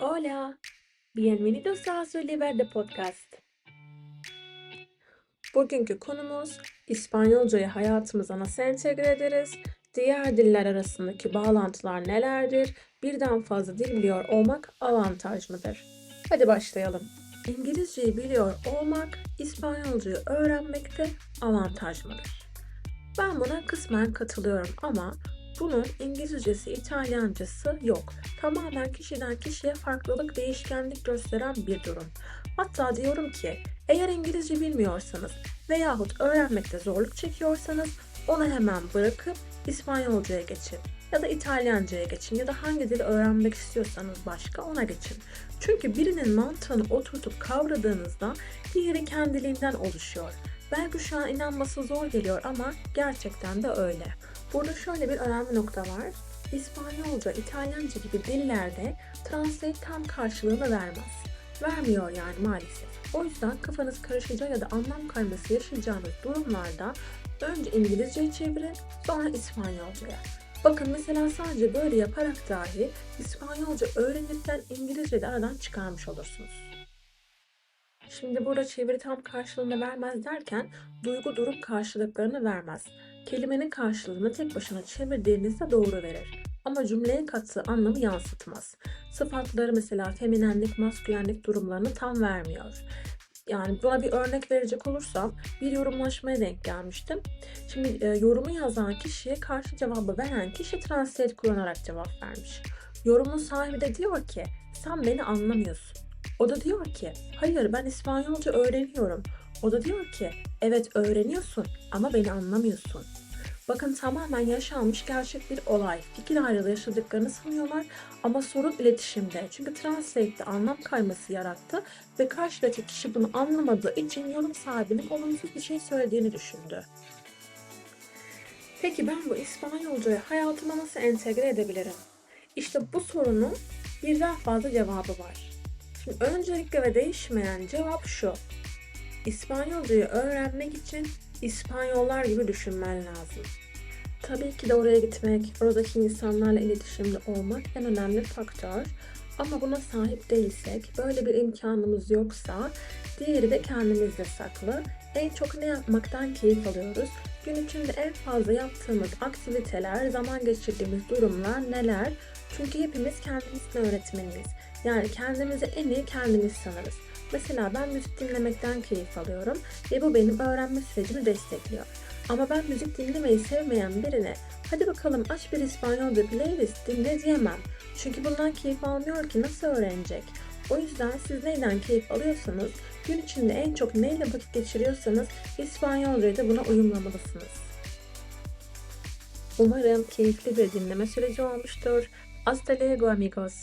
Hola, bienvenidos a su Liverde Podcast. Bugünkü konumuz İspanyolcayı hayatımıza nasıl entegre ederiz? Diğer diller arasındaki bağlantılar nelerdir? Birden fazla dil biliyor olmak avantaj mıdır? Hadi başlayalım. İngilizceyi biliyor olmak İspanyolcayı öğrenmekte avantaj mıdır? Ben buna kısmen katılıyorum ama bunun İngilizcesi, İtalyancası yok. Tamamen kişiden kişiye farklılık, değişkenlik gösteren bir durum. Hatta diyorum ki eğer İngilizce bilmiyorsanız veyahut öğrenmekte zorluk çekiyorsanız onu hemen bırakıp İspanyolcaya geçin ya da İtalyancaya geçin ya da hangi dili öğrenmek istiyorsanız başka ona geçin. Çünkü birinin mantığını oturtup kavradığınızda diğeri kendiliğinden oluşuyor. Belki şu an inanması zor geliyor ama gerçekten de öyle. Burada şöyle bir önemli nokta var. İspanyolca, İtalyanca gibi dillerde translate tam karşılığını vermez. Vermiyor yani maalesef. O yüzden kafanız karışacağı ya da anlam kayması yaşayacağınız durumlarda önce İngilizceyi çevirin, sonra İspanyolcaya. Bakın mesela sadece böyle yaparak dahi İspanyolca öğrenirken İngilizceyi aradan çıkarmış olursunuz. Şimdi burada çeviri tam karşılığını vermez derken duygu durum karşılıklarını vermez. Kelimenin karşılığını tek başına çevirdiğinizde doğru verir. Ama cümleye kattığı anlamı yansıtmaz. Sıfatları mesela feminenlik, maskülenlik durumlarını tam vermiyor. Yani buna bir örnek verecek olursam bir yorumlaşmaya denk gelmiştim. Şimdi e, yorumu yazan kişiye karşı cevabı veren kişi translate kullanarak cevap vermiş. Yorumun sahibi de diyor ki sen beni anlamıyorsun. O da diyor ki hayır ben İspanyolca öğreniyorum. O da diyor ki evet öğreniyorsun ama beni anlamıyorsun. Bakın tamamen yaşanmış gerçek bir olay. Fikir ayrılığı yaşadıklarını sanıyorlar ama sorun iletişimde. Çünkü translate'de anlam kayması yarattı ve karşıdaki kişi bunu anlamadığı için yorum sahibinin olumsuz bir şey söylediğini düşündü. Peki ben bu İspanyolcayı hayatıma nasıl entegre edebilirim? İşte bu sorunun birden fazla cevabı var. Şimdi öncelikle ve değişmeyen cevap şu. İspanyolcayı öğrenmek için İspanyollar gibi düşünmen lazım. Tabii ki de oraya gitmek, oradaki insanlarla iletişimde olmak en önemli faktör. Ama buna sahip değilsek, böyle bir imkanımız yoksa diğeri de kendimizde saklı. En çok ne yapmaktan keyif alıyoruz? Gün içinde en fazla yaptığımız aktiviteler, zaman geçirdiğimiz durumlar neler? Çünkü hepimiz kendimizin öğretmeniyiz. Yani kendimizi en iyi kendimiz sanırız. Mesela ben müzik dinlemekten keyif alıyorum ve bu benim öğrenme sürecimi destekliyor. Ama ben müzik dinlemeyi sevmeyen birine hadi bakalım aç bir İspanyolca playlist dinle diyemem. Çünkü bundan keyif almıyor ki nasıl öğrenecek? O yüzden siz neyden keyif alıyorsanız, gün içinde en çok neyle vakit geçiriyorsanız İspanyolcayı da buna uyumlamalısınız. Umarım keyifli bir dinleme süreci olmuştur. Hasta luego amigos.